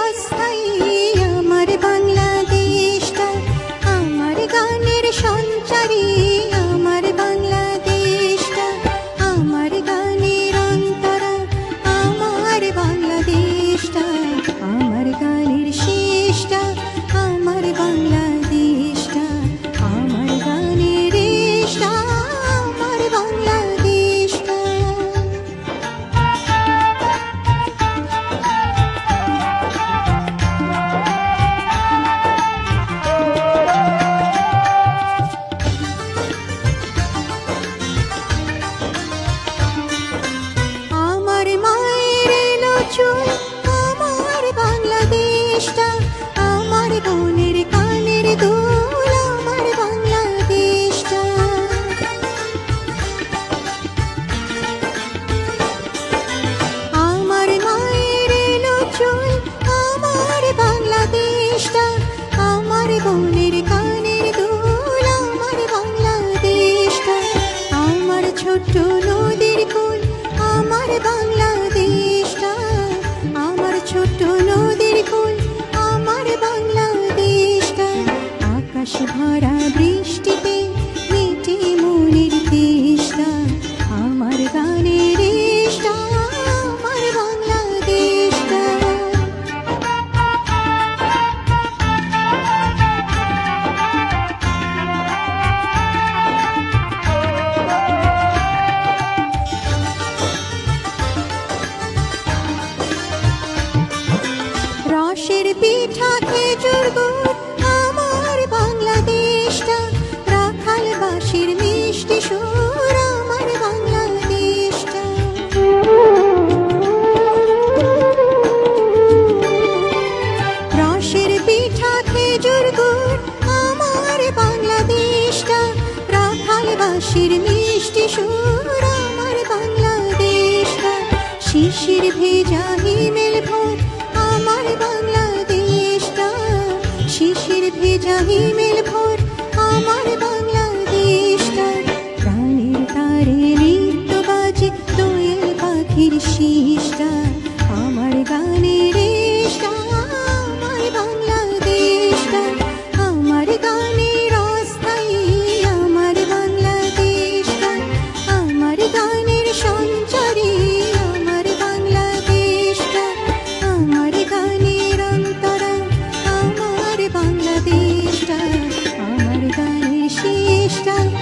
Just stay ছোট্ট নদীর কোল আমার বাংলাদেশটা আমার ছোট্ট পিঠা খেজুর আমার বাংলাদেশটা। রাখাল বাসির মিষ্টি সুর আমার বাংলাদেশটা। রসের পিঠা খেজুর গুড় আমার বাংলাদেশটা। রাখাল বাসির মিষ্টি সুর আমার বাংলাদেশটা। শিশির ভেজা হিমেল ভোর আমার 山。